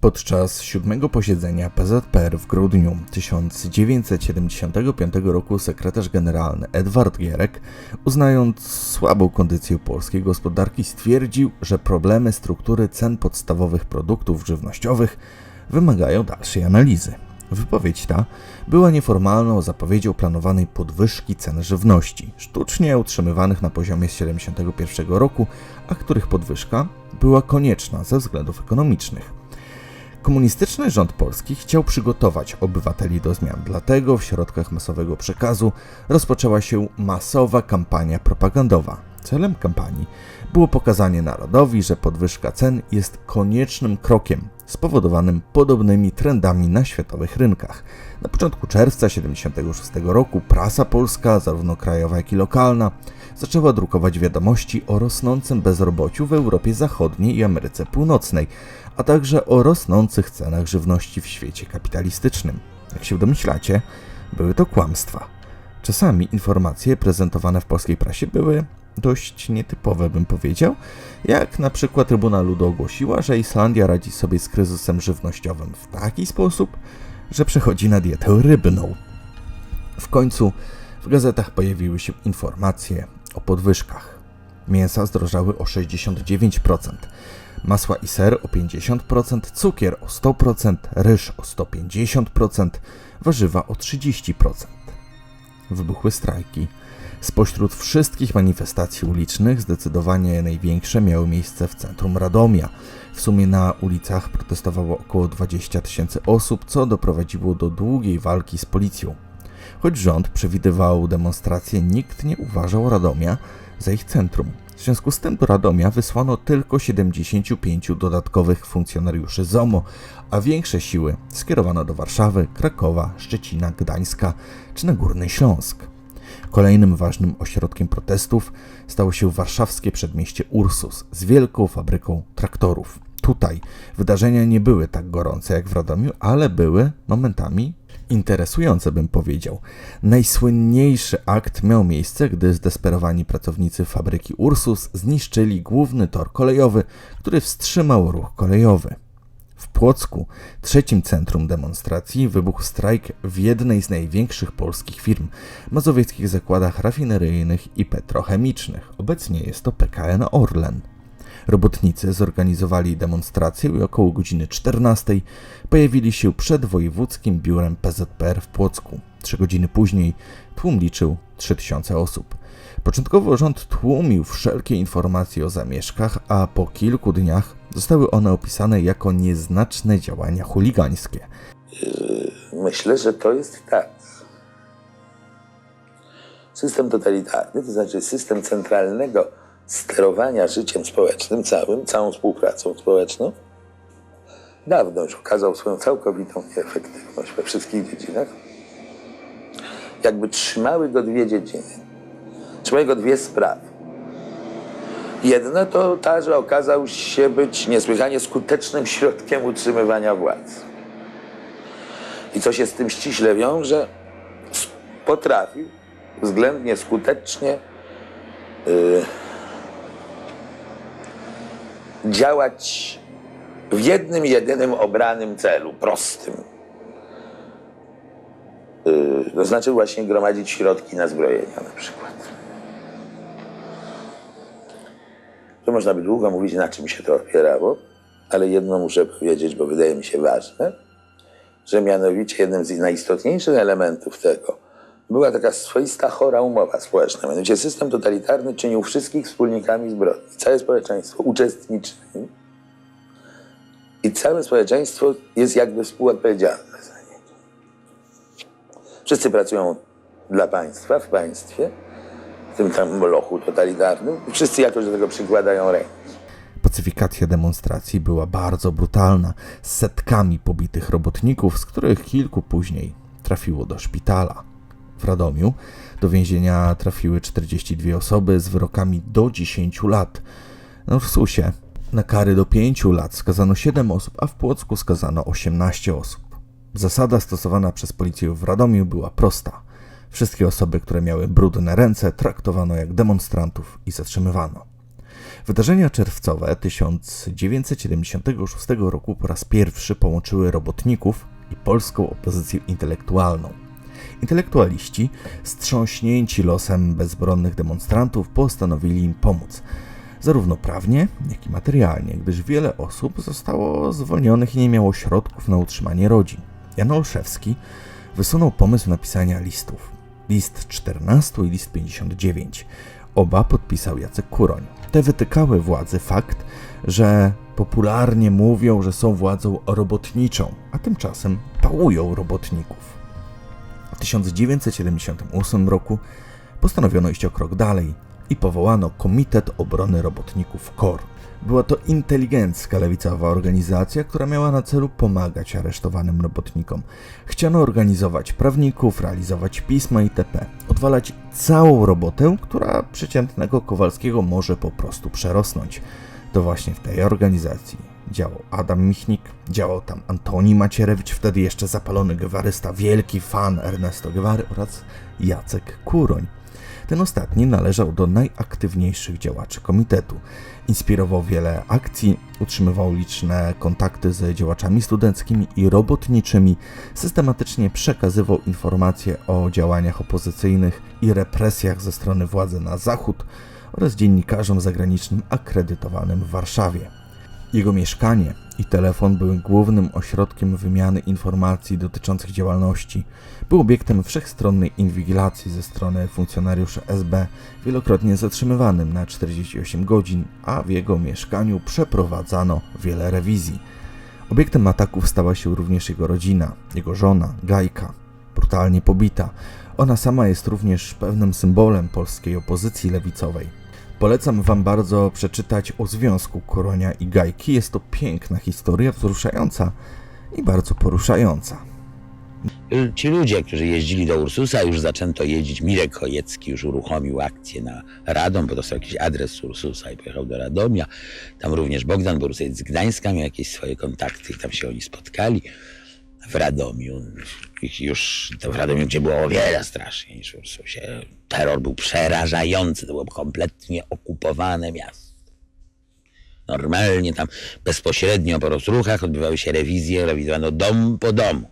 Podczas siódmego posiedzenia PZPR w grudniu 1975 roku sekretarz generalny Edward Gierek, uznając słabą kondycję polskiej gospodarki, stwierdził, że problemy struktury cen podstawowych produktów żywnościowych wymagają dalszej analizy. Wypowiedź ta była nieformalną zapowiedzią planowanej podwyżki cen żywności, sztucznie utrzymywanych na poziomie z 1971 roku, a których podwyżka była konieczna ze względów ekonomicznych. Komunistyczny rząd polski chciał przygotować obywateli do zmian, dlatego w środkach masowego przekazu rozpoczęła się masowa kampania propagandowa. Celem kampanii było pokazanie narodowi, że podwyżka cen jest koniecznym krokiem spowodowanym podobnymi trendami na światowych rynkach. Na początku czerwca 1976 roku prasa polska, zarówno krajowa jak i lokalna, zaczęła drukować wiadomości o rosnącym bezrobociu w Europie Zachodniej i Ameryce Północnej, a także o rosnących cenach żywności w świecie kapitalistycznym. Jak się domyślacie, były to kłamstwa. Czasami informacje prezentowane w polskiej prasie były dość nietypowe, bym powiedział, jak na przykład Trybuna Ludu ogłosiła, że Islandia radzi sobie z kryzysem żywnościowym w taki sposób, że przechodzi na dietę rybną. W końcu w gazetach pojawiły się informacje o podwyżkach. Mięsa zdrożały o 69%, masła i ser o 50%, cukier o 100%, ryż o 150%, warzywa o 30%. Wybuchły strajki. Spośród wszystkich manifestacji ulicznych zdecydowanie największe miały miejsce w centrum Radomia. W sumie na ulicach protestowało około 20 tysięcy osób, co doprowadziło do długiej walki z policją. Choć rząd przewidywał demonstracje, nikt nie uważał Radomia za ich centrum. W związku z tym do Radomia wysłano tylko 75 dodatkowych funkcjonariuszy ZOMO, a większe siły skierowano do Warszawy, Krakowa, Szczecina, Gdańska czy na Górny Śląsk. Kolejnym ważnym ośrodkiem protestów stało się warszawskie przedmieście Ursus z wielką fabryką traktorów. Tutaj wydarzenia nie były tak gorące jak w Radomiu, ale były momentami interesujące, bym powiedział. Najsłynniejszy akt miał miejsce, gdy zdesperowani pracownicy fabryki Ursus zniszczyli główny tor kolejowy, który wstrzymał ruch kolejowy. Płocku, trzecim centrum demonstracji, wybuchł strajk w jednej z największych polskich firm, mazowieckich zakładach rafineryjnych i petrochemicznych. Obecnie jest to PKN Orlen. Robotnicy zorganizowali demonstrację i około godziny 14 pojawili się przed wojewódzkim biurem PZPR w Płocku. Trzy godziny później tłum liczył 3000 osób. Początkowo rząd tłumił wszelkie informacje o zamieszkach, a po kilku dniach zostały one opisane jako nieznaczne działania chuligańskie. Myślę, że to jest tak. System totalitarny, to znaczy system centralnego sterowania życiem społecznym całym, całą współpracą społeczną, dawno już okazał swoją całkowitą nieefektywność we wszystkich dziedzinach. Jakby trzymały go dwie dziedziny. Trzymały go dwie sprawy. Jedna to ta, że okazał się być niesłychanie skutecznym środkiem utrzymywania władzy. I co się z tym ściśle wiąże, potrafił względnie skutecznie yy, działać w jednym, jedynym obranym celu, prostym. Yy, to znaczy właśnie gromadzić środki na zbrojenia na przykład. To można by długo mówić, na czym się to opierało, ale jedno muszę powiedzieć, bo wydaje mi się ważne, że mianowicie jednym z najistotniejszych elementów tego była taka swoista chora umowa społeczna. Mianowicie system totalitarny czynił wszystkich wspólnikami zbrodni. Całe społeczeństwo uczestniczy w nim. I całe społeczeństwo jest jakby współodpowiedzialne za niego. Wszyscy pracują dla państwa, w państwie, tym tam molochu totalitarnym. Wszyscy jakoś do tego przykładają rękę. Pacyfikacja demonstracji była bardzo brutalna, z setkami pobitych robotników, z których kilku później trafiło do szpitala. W Radomiu do więzienia trafiły 42 osoby z wyrokami do 10 lat. Na Ursusie na kary do 5 lat skazano 7 osób, a w Płocku skazano 18 osób. Zasada stosowana przez policję w Radomiu była prosta. Wszystkie osoby, które miały brudne ręce, traktowano jak demonstrantów i zatrzymywano. Wydarzenia czerwcowe 1976 roku po raz pierwszy połączyły robotników i polską opozycję intelektualną. Intelektualiści, strząśnięci losem bezbronnych demonstrantów, postanowili im pomóc, zarówno prawnie, jak i materialnie, gdyż wiele osób zostało zwolnionych i nie miało środków na utrzymanie rodzin. Jan Olszewski wysunął pomysł napisania listów. List 14 i list 59. Oba podpisał Jacek Kuroń. Te wytykały władzy fakt, że popularnie mówią, że są władzą robotniczą, a tymczasem pałują robotników. W 1978 roku postanowiono iść o krok dalej i powołano Komitet Obrony Robotników KOR. Była to inteligencka lewicowa organizacja, która miała na celu pomagać aresztowanym robotnikom. Chciano organizować prawników, realizować pisma itp. Odwalać całą robotę, która przeciętnego Kowalskiego może po prostu przerosnąć. To właśnie w tej organizacji działał Adam Michnik, działał tam Antoni Macierewicz, wtedy jeszcze zapalony gewarysta, wielki fan Ernesto Guevary oraz Jacek Kuroń. Ten ostatni należał do najaktywniejszych działaczy komitetu. Inspirował wiele akcji, utrzymywał liczne kontakty z działaczami studenckimi i robotniczymi, systematycznie przekazywał informacje o działaniach opozycyjnych i represjach ze strony władzy na zachód oraz dziennikarzom zagranicznym akredytowanym w Warszawie. Jego mieszkanie i telefon były głównym ośrodkiem wymiany informacji dotyczących działalności. Był obiektem wszechstronnej inwigilacji ze strony funkcjonariuszy SB, wielokrotnie zatrzymywanym na 48 godzin, a w jego mieszkaniu przeprowadzano wiele rewizji. Obiektem ataków stała się również jego rodzina, jego żona, Gajka, brutalnie pobita. Ona sama jest również pewnym symbolem polskiej opozycji lewicowej. Polecam Wam bardzo przeczytać o związku Koronia i Gajki. Jest to piękna historia, wzruszająca i bardzo poruszająca. Ci ludzie, którzy jeździli do Ursusa, już zaczęto jeździć. Mirek Chojecki już uruchomił akcję na Radom, bo dostał jakiś adres Ursusa i pojechał do Radomia. Tam również Bogdan Borusewicz z Gdańska miał jakieś swoje kontakty i tam się oni spotkali w Radomiu. Już to w Radomiu, gdzie było o wiele straszniej niż w Ursusie. Terror był przerażający, to było kompletnie okupowane miasto. Normalnie tam bezpośrednio po rozruchach odbywały się rewizje, rewidowano dom po domu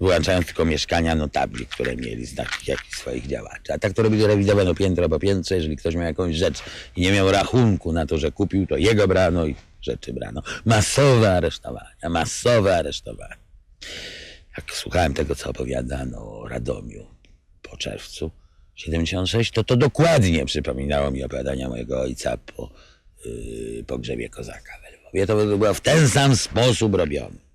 wyłączając tylko mieszkania notabli, które mieli z takich jakichś swoich działaczy. A tak to robili, rewidowano piętro po piętrze, jeżeli ktoś miał jakąś rzecz i nie miał rachunku na to, że kupił, to jego brano i rzeczy brano. Masowe aresztowania, masowe aresztowania. Jak słuchałem tego, co opowiadano o Radomiu po czerwcu 76, to to dokładnie przypominało mi opowiadania mojego ojca po yy, pogrzebie kozaka we Lwowie. To było w ten sam sposób robione.